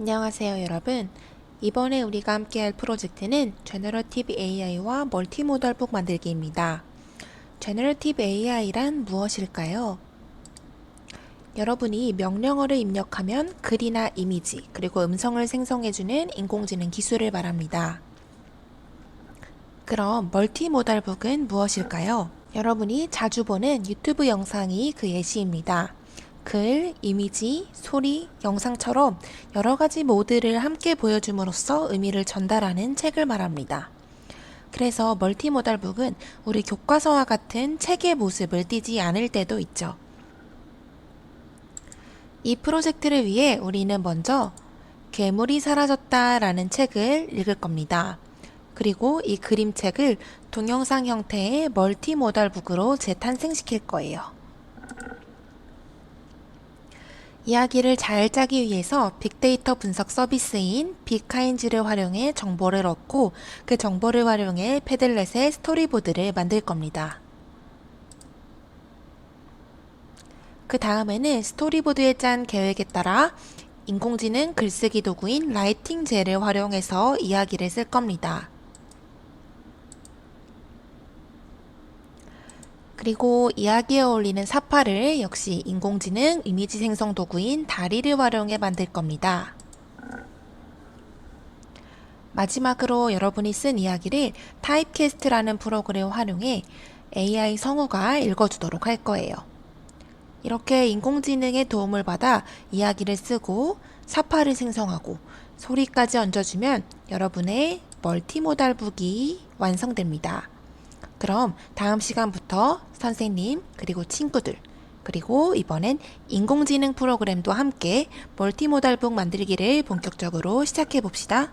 안녕하세요, 여러분. 이번에 우리가 함께 할 프로젝트는 제너러티브 AI와 멀티모달북 만들기입니다. 제너러티브 AI란 무엇일까요? 여러분이 명령어를 입력하면 글이나 이미지, 그리고 음성을 생성해주는 인공지능 기술을 말합니다. 그럼 멀티모달북은 무엇일까요? 여러분이 자주 보는 유튜브 영상이 그 예시입니다. 글, 이미지, 소리, 영상처럼 여러 가지 모드를 함께 보여줌으로써 의미를 전달하는 책을 말합니다. 그래서 멀티모달북은 우리 교과서와 같은 책의 모습을 띠지 않을 때도 있죠. 이 프로젝트를 위해 우리는 먼저 괴물이 사라졌다 라는 책을 읽을 겁니다. 그리고 이 그림책을 동영상 형태의 멀티모달북으로 재탄생시킬 거예요. 이야기를 잘 짜기 위해서 빅데이터 분석 서비스인 빅카인즈를 활용해 정보를 얻고 그 정보를 활용해 패들렛의 스토리보드를 만들 겁니다. 그 다음에는 스토리보드에 짠 계획에 따라 인공지능 글쓰기 도구인 라이팅 젤을 활용해서 이야기를 쓸 겁니다. 그리고 이야기에 어울리는 사파를 역시 인공지능 이미지 생성 도구인 다리를 활용해 만들 겁니다. 마지막으로 여러분이 쓴 이야기를 타입캐스트라는 프로그램을 활용해 AI 성우가 읽어주도록 할 거예요. 이렇게 인공지능의 도움을 받아 이야기를 쓰고 사파를 생성하고 소리까지 얹어주면 여러분의 멀티모달 북이 완성됩니다. 그럼 다음 시간부터 선생님, 그리고 친구들, 그리고 이번엔 인공지능 프로그램도 함께 멀티모달북 만들기를 본격적으로 시작해 봅시다.